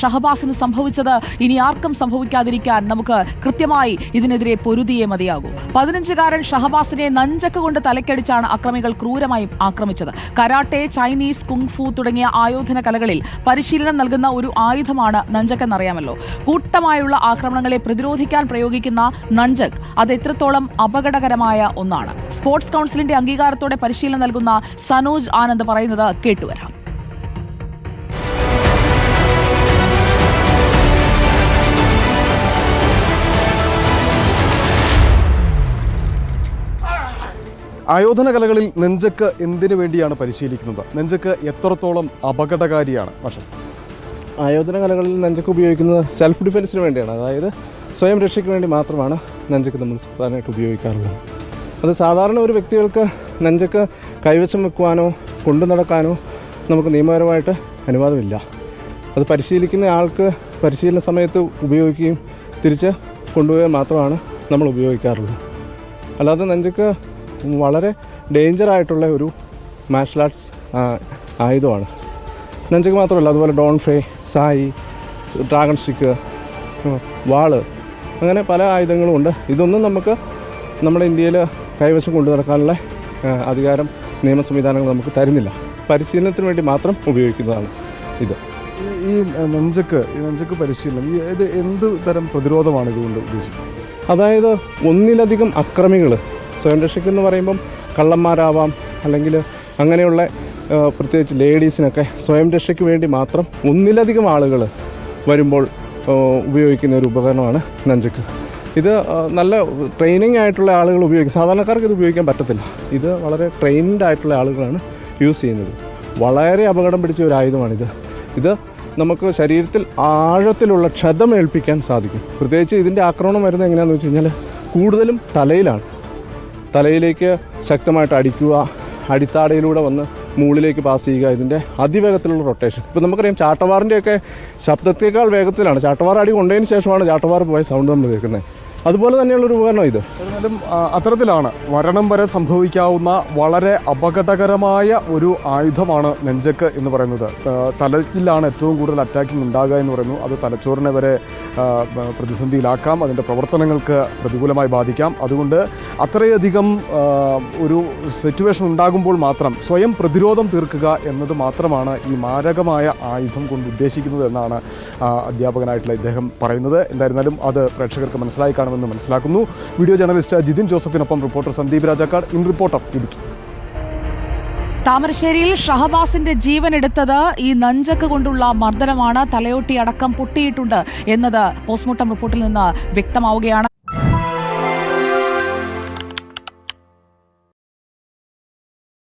ഷഹബാസിന് സംഭവിച്ചത് ഇനി ആർക്കും സംഭവിക്കാതിരിക്കാൻ നമുക്ക് കൃത്യമായി ഇതിനെതിരെ പൊരുതിയേ മതിയാകൂ. പതിനഞ്ചുകാരൻ ഷഹബാസിനെ നഞ്ചക്ക് കൊണ്ട് തലക്കടിച്ചാണ് അക്രമികൾ ക്രൂരമായി ആക്രമിച്ചത്. കരാട്ടെ ചൈനീസ് കുങ്ഫു തുടങ്ങിയ ആയോധന കലകളിൽ പരിശീലനം നൽകുന്ന ഒരു ആയുധമാണ് നഞ്ചക്ക് എന്നറിയാമല്ലോ കൂട്ടമായുള്ള ആക്രമണങ്ങളെ പ്രതിരോധിക്കാൻ പ്രയോഗിക്കുന്ന നഞ്ചക് അത് എത്രത്തോളം അപകടകരമായ ഒന്നാണ്. സ്പോർട്സ് കൗൺസിലിന്റെ അംഗീകാരത്തോടെ പരിശീലനം നൽകുന്ന സനോജ് ആനന്ദ് പറയുന്നത് കേട്ടുവരാം. ആയോധന കലകളിൽ നെഞ്ചക്ക് എന്തിനു വേണ്ടിയാണ് പരിശീലിക്കുന്നത്? നെഞ്ചക്ക് എത്രത്തോളം അപകടകാരിയാണ്? പക്ഷെ ആയോധന കലകളിൽ നെഞ്ചക്ക് ഉപയോഗിക്കുന്നത് സെൽഫ് ഡിഫെൻസിന് വേണ്ടിയാണ്. അതായത് സ്വയം രക്ഷയ്ക്ക് വേണ്ടി മാത്രമാണ് നെഞ്ചക്ക് നമ്മൾ സാധാരണയായിട്ട് ഉപയോഗിക്കാറുള്ളത്. അത് സാധാരണ ഒരു വ്യക്തികൾക്ക് നെഞ്ചക്ക് കൈവശം വെക്കുവാനോ കൊണ്ടു നടക്കാനോ നമുക്ക് നിയമപരമായിട്ട് അനുവാദമില്ല. അത് പരിശീലിക്കുന്ന ആൾക്ക് പരിശീലന സമയത്ത് ഉപയോഗിക്കുകയും തിരിച്ച് കൊണ്ടുപോയാൽ മാത്രമാണ് നമ്മൾ ഉപയോഗിക്കാറുള്ളത്. അല്ലാതെ നെഞ്ചക്ക് വളരെ ഡേഞ്ചർ ആയിട്ടുള്ള ഒരു മാർഷൽ ആർട്സ് ആയുധമാണ്. നെഞ്ചക്ക് മാത്രമല്ല അതുപോലെ ഡോൺ ഫേ സായി ഡ്രാഗൺ സ്റ്റിക്ക് വാൾ അങ്ങനെ പല ആയുധങ്ങളും ഉണ്ട്. ഇതൊന്നും നമുക്ക് നമ്മുടെ ഇന്ത്യയിൽ കൈവശം കൊണ്ടു നടക്കാനുള്ള അധികാരം നിയമ സംവിധാനങ്ങൾ നമുക്ക് തരുന്നില്ല. പരിശീലനത്തിന് വേണ്ടി മാത്രം ഉപയോഗിക്കുന്നതാണ് ഇത്. ഈ- നെഞ്ചക്ക് ഈ നെഞ്ചക്ക് പരിശീലനം ഈ ഇത് എന്ത് തരം പ്രതിരോധമാണ് ഇതുകൊണ്ട് ഉദ്ദേശിക്കുന്നത്? അതായത് ഒന്നിലധികം അക്രമികൾ സ്വയം രക്ഷയ്ക്ക് എന്ന് പറയുമ്പം കള്ളന്മാരാവാം. അല്ലെങ്കിൽ അങ്ങനെയുള്ള പ്രത്യേകിച്ച് ലേഡീസിനൊക്കെ സ്വയം രക്ഷയ്ക്ക് വേണ്ടി മാത്രം ഒന്നിലധികം ആളുകൾ വരുമ്പോൾ ഉപയോഗിക്കുന്ന ഒരു ഉപകരണമാണ് നഞ്ചക്ക്. ഇത് നല്ല ട്രെയിനിങ് ആയിട്ടുള്ള ആളുകൾ ഉപയോഗിക്കും സാധാരണക്കാർക്ക് ഇത് ഉപയോഗിക്കാൻ പറ്റത്തില്ല. ഇത് വളരെ ട്രെയിൻഡ് ആയിട്ടുള്ള ആളുകളാണ് യൂസ് ചെയ്യുന്നത്. വളരെ അപകടം പിടിച്ച ഒരു ആയുധമാണിത്. ഇത് നമുക്ക് ശരീരത്തിൽ ആഴത്തിലുള്ള ക്ഷതമേൽപ്പിക്കാൻ സാധിക്കും. പ്രത്യേകിച്ച് ഇതിന്റെ ആക്രമണം വരുന്നത് എങ്ങനെയാണെന്ന് വെച്ച് കഴിഞ്ഞാൽ കൂടുതലും തലയിലാണ്. തലയിലേക്ക് ശക്തമായിട്ട് അടിക്കുക അടിത്താടയിലൂടെ വന്ന് മുകളിലേക്ക് പാസ് ചെയ്യുക ഇതിന്റെ അതിവേഗത്തിലുള്ള റൊട്ടേഷൻ ഇപ്പോൾ നമുക്കറിയാം ചാട്ടവാറിന്റെയൊക്കെ ശബ്ദത്തേക്കാൾ വേഗത്തിലാണ്. ചാട്ടവാർ അടി കൊണ്ടതിന് ശേഷമാണ് ചാട്ടവാർ പോയ സൗണ്ട് നമ്മൾ കേൾക്കുന്നത്. അതുപോലെ തന്നെയുള്ള ഒരു ഉപകരണം ഇത്. എന്നാലും അത്തരത്തിലാണ് മരണം വരെ സംഭവിക്കാവുന്ന വളരെ അപകടകരമായ ഒരു ആയുധമാണ് നെഞ്ചക്ക് എന്ന് പറയുന്നത്. തലയ്ക്കിലാണ് ഏറ്റവും കൂടുതൽ അറ്റാക്കിംഗ് ഉണ്ടാകുക എന്ന് പറയുന്നു. അത് തലച്ചോറിനെ വരെ പ്രതിസന്ധിയിലാക്കാം അതിന്റെ പ്രവർത്തനങ്ങൾക്ക് പ്രതികൂലമായി ബാധിക്കാം. അതുകൊണ്ട് അത്രയധികം ഒരു സിറ്റുവേഷൻ ഉണ്ടാകുമ്പോൾ മാത്രം സ്വയം പ്രതിരോധം തീർക്കുക എന്നത് മാത്രമാണ് ഈ മാരകമായ ആയുധം കൊണ്ട് ഉദ്ദേശിക്കുന്നത് എന്നാണ് അധ്യാപകനായിട്ടുള്ള ഇദ്ദേഹം പറയുന്നത്. എന്തായിരുന്നാലും അത് പ്രേക്ഷകർക്ക് മനസ്സിലായി കാണുമെന്ന് മനസ്സിലാക്കുന്നു. Video journalist Jithin ജോസഫിനൊപ്പം reporter Sandeep Rajakkad. In report of Idukki. താമരശ്ശേരിയിൽ ഷഹബാസിന്റെ ജീവൻ എടുത്തത് ഈ നഞ്ചക്ക് കൊണ്ടുള്ള മർദ്ദനമാണ് തലയോട്ടി അടക്കം പൊട്ടിയിട്ടുണ്ട് എന്നത് പോസ്റ്റ്മോർട്ടം റിപ്പോർട്ടിൽ നിന്ന് വ്യക്തമാവുകയാണ്.